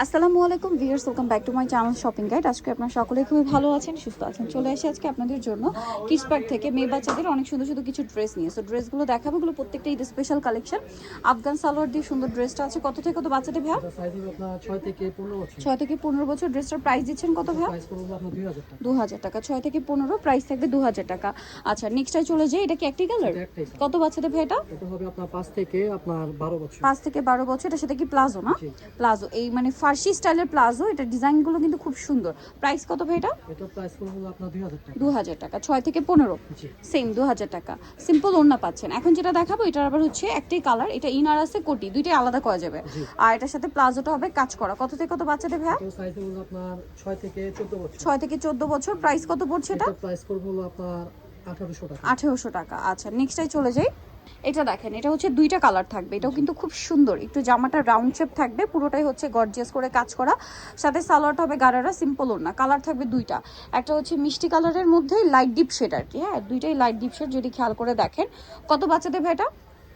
আসসালামু আলাইকুম viewers welcome back to my channel shopping guide. আজকে আপনার সকলে খুবই ভালো আছেন সুস্থ আছেন। চলে আসি আজকে আপনাদের জন্য কিডস পার্ক থেকে মেয়ে বাচ্চাদের অনেক সুন্দর সুন্দর কিছু ড্রেস নিয়ে। সো ড্রেসগুলো দেখাবো এগুলো প্রত্যেকটা ঈদের স্পেশাল কালেকশন আফগান সালোয়ার দিয়ে সুন্দর ড্রেসটা আছে। কত থেকে কত বাচ্চাদের আপনার ছয় থেকে পনেরো বছর। ড্রেসটার প্রাইস দিচ্ছেন কত টাকা। দু হাজার টাকা। ছয় থেকে পনেরো প্রাইস থাকবে দু হাজার টাকা। আচ্ছা নেক্সটটাই চলে যাই। এটা কি একটি কালার কত বাচ্চাদের ভাই এটা? পাঁচ থেকে আপনার বারো বছর। পাঁচ থেকে বারো বছর। এটার সাথে কি প্লাজো না? প্লাজো। এই মানে ফার্সি স্টাইলের প্লাজো এটা ডিজাইনগুলো কিন্তু খুব সুন্দর। প্রাইস কত ভাই এটা? এটা দু হাজার টাকা। ছয় থেকে পনেরো। জি। সেম দু হাজার টাকা। সিম্পল ওড়না পাচ্ছেন। এখন যেটা দেখাবো এটার আবার হচ্ছে একটাই কালার এটা ইনার আছে কোটি দুইটাই আলাদা করা যাবে। আর এটার সাথে প্লাজোটা হবে কাজ করা। কত থেকে কত বাচ্চাদের আপনার ছয় থেকে চোদ্দ বছর। প্রাইস কত পড়ছে এটা? এটা প্রাইস আপনার আঠারোশো টাকা। আঠেরোশো টাকা। আচ্ছা নেক্সটাই চলে যাই। এটা দেখেন, এটা হচ্ছে দুইটা কালার থাকবে। এটাও কিন্তু খুব সুন্দর। একটু জামাটা রাউন্ড শেপ থাকবে, পুরোটাই হচ্ছে গর্জিয়াস করে কাজ করা। সাথে সালোয়ারটা হবে গাড়ারা সিম্পল না কালার থাকবে দুইটা। একটা হচ্ছে মিষ্টি কালারের মধ্যে লাইট ডিপ শেড আর কি হ্যাঁ? দুইটাই লাইট ডিপ শেড যদি খেয়াল করে দেখেন। কত বাচ্চাদের ভাইটা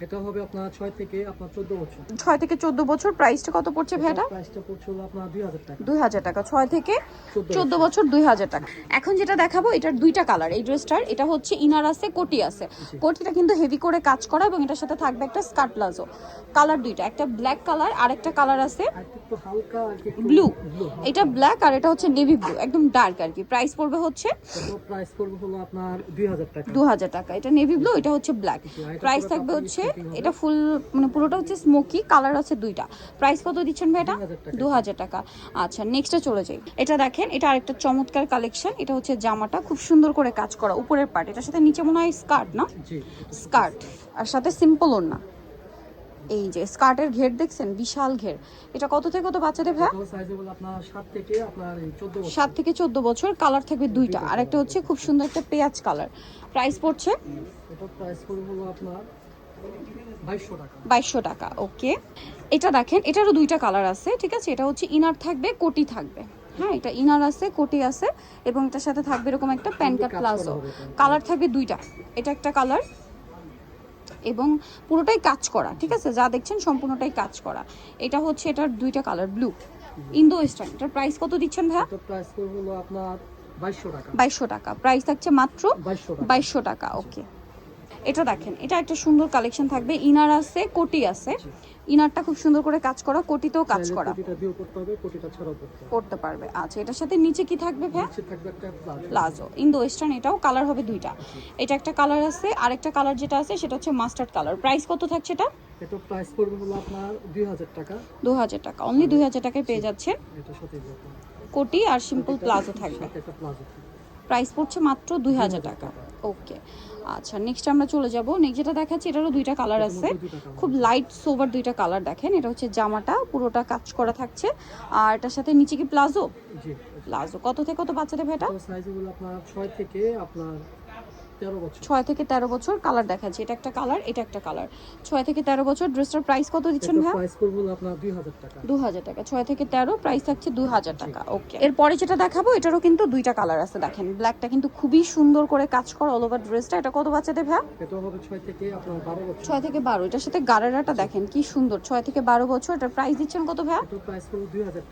এটা হবে আপনার ছয় থেকে আপনার চোদ্দ বছর। ছয় থেকে চোদ্দ বছর প্রাইসটা কত পড়ছে ভাইটা? প্রাইসটা পড়ছে আপনার দুই হাজার টাকা। দুই হাজার টাকা। ছয় থেকে চোদ্দ চোদ্দ বছর দুই হাজার টাকা। এখন যেটা দেখাবো এটার দুইটা কালার এই ড্রেসটার এটা হচ্ছে ইনার আছে কোটি আছে। কোটিটা কিন্তু হেভি করে কাজ করা এবং এটার সাথে থাকবে একটা স্কার্ট প্লাজো। কালার দুইটা একটা ব্ল্যাক কালার আর একটা কালার আছে হালকা। ব্লু এটা ব্ল্যাক আর এটা হচ্ছে নেভি ব্লু একদম ডার্ক আর কি। প্রাইস পড়বে হচ্ছে প্রাইস পড়বে হলো আপনার দুই হাজার টাকা। দু হাজার টাকা। এটা নেভি ব্লু এটা হচ্ছে ব্ল্যাক প্রাইস থাকবে হচ্ছে। এটা ফুল মানে পুরোটা হচ্ছে স্মোকি কালার আছে দুইটা। প্রাইস কত দিচ্ছেন ভাই এটা? দু হাজার টাকা। আচ্ছা নেক্সটে চলে যাই। এটা দেখেন এটা আরেকটা চমৎকার কালেকশন এটা হচ্ছে জামাটা। খুব সুন্দর করে কাজ করা উপরের পার্ট এটার সাথে নিচে মনে হয় স্কার্ট না? স্কার্ট আর সাথে সিম্পল ওড়না। এই যে স্কার্টের ঘের দেখছেন? বিশাল ঘের। এটা কত থেকে কত বাচ্চাদের ভাই? সাত থেকে চোদ্দ বছর। সাত থেকে চোদ্দ বছর কালার থাকবে দুইটা। আর একটা হচ্ছে খুব সুন্দর একটা পেঁয়াজ কালার প্রাইস পড়ছে? প্রাইস আপনার বাইশশো টাকা। ওকে। এটা দেখেন এটারও দুইটা কালার আছে ঠিক আছে? এটা হচ্ছে ইনার থাকবে কোটি থাকবে। হ্যাঁ এটা ইনার আছে কোটি আছে এবং এটার সাথে থাকবে এরকম একটা প্যান কাট কাজ প্লাজো। কালার থাকবে দুইটা এটা একটা কালার এবং পুরোটাই কাজ করা ঠিক আছে? যা দেখছেন সম্পূর্ণটাই কাজ করা। এটা হচ্ছে এটার দুইটা কালার ব্লু। ইন্দো ওয়েস্টার্ন এটার প্রাইস কত দিচ্ছেন ভাইয়া? প্রাইস পড়বে আপনার বাইশশো টাকা। বাইশশো টাকা প্রাইস থাকছে মাত্র বাইশশো টাকা ওকে। এটা দেখেন এটা একটা সুন্দর কালেকশন থাকবে। ইনার আছে কোটি আছে। ইনারটা খুব সুন্দর করে কাজ করা কোটিতেও কাজ করা। করতে পারবে। আচ্ছা এটার সাথে নিচে কি থাকবে একটা প্লাজো। ইন্দো ওয়েস্টার্ন এটাও কালার হবে দুইটা। এটা একটা কালার আছে আরেকটা কালার যেটা আছে সেটা হচ্ছে মাস্টার্ড কালার প্রাইস কত থাকছে এটা এটা প্রাইস পড়বে হলো আপনার দুই হাজার টাকা। টাকা। অনলি টাকায় পেয়ে যাচ্ছেন। সাথে কোটি আর সিম্পল প্লাজো থাকবে। একটা প্লাজো থাকবে। প্রাইস পড়ছে মাত্র দুই হাজার টাকা। ওকে আচ্ছা নেক্সট আমরা চলে যাব। নেক্সট যেটা দেখাচ্ছি এটারও দুইটা কালার আছে। খুব লাইট সোভার দুইটা কালার দেখেন। এটা হচ্ছে জামাটা পুরোটা কাজ করা থাকছে। আর এটার সাথে নিচে কি প্লাজো? প্লাজো। কত থেকে কত বাচ্চাদের ভাইটা এটা? সাইজ হলো আপনার ছয় থেকে আপনার ছয় থেকে তেরো বছর কালার দেখাচ্ছি। এটা একটা কালার এটা একটা কালার ছয় থেকে তেরো বছর ড্রেসটার প্রাইস কত দিচ্ছেন ভাই দু হাজার টাকা। ছয় থেকে তেরো প্রাইস থাকছে দু হাজার টাকা। ওকে এরপরে যেটা দেখাবো এটারও কিন্তু দুইটা কালার আছে দেখেন। ব্ল্যাকটা কিন্তু খুবই সুন্দর করে কাজ করা অল ওভার ড্রেসটা এটা কত বাচ্চাদের ভাই ছয় থেকে বারো এটার সাথে গারেরাটা দেখেন কি সুন্দর। ছয় থেকে বারো বছর এটার প্রাইস দিচ্ছেন কত পড়বে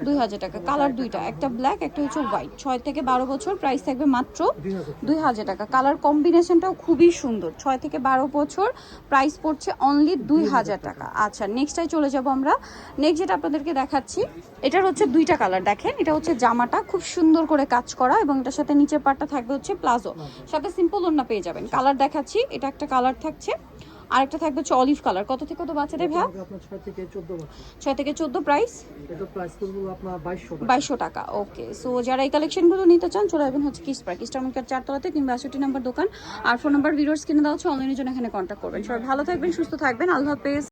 দুই হাজার টাকা। কালার দুইটা একটা ব্ল্যাক একটা হচ্ছে হোয়াইট ছয় থেকে বারো বছর প্রাইস থাকবে মাত্র দুই হাজার টাকা। কালার কম্বিনেশনটাও খুবই সুন্দর। ছয় থেকে বারো বছর প্রাইস পড়ছে অনলি দুই হাজার টাকা। আচ্ছা নেক্সটটাই চলে যাব আমরা। নেক্সট যেটা আপনাদেরকে দেখাচ্ছি এটার হচ্ছে দুইটা কালার দেখেন। এটা হচ্ছে জামাটা খুব সুন্দর করে কাজ করা এবং এটার সাথে নিচের পাটটা থাকবে হচ্ছে প্লাজো। সাথে সিম্পল ওড়না পেয়ে যাবেন। কালার দেখাচ্ছি এটা একটা কালার থাকছে। আরেকটা থাকবে হচ্ছে অলিভ কালার কত থেকে কত বাচ্চাদের এটা ভ্যা ছয় থেকে চোদ্দ প্রাইস বাইশশো টাকা। ওকে সো যারা এই কালেকশনগুলো নিতে চান চলে আসবেন হচ্ছে কিস পার্ক ইস্টার্নকার চারতলাতে কিংবা আষট্টি নাম্বার দোকান। আর ফোন নাম্বার ভিডিওস কিনে দেওয়া হচ্ছে অনলাইনের জন্য এখানে কন্ট্যাক্ট করবেন। সবাই ভালো থাকবেন সুস্থ থাকবেন। আল্লাহ হাফেজ।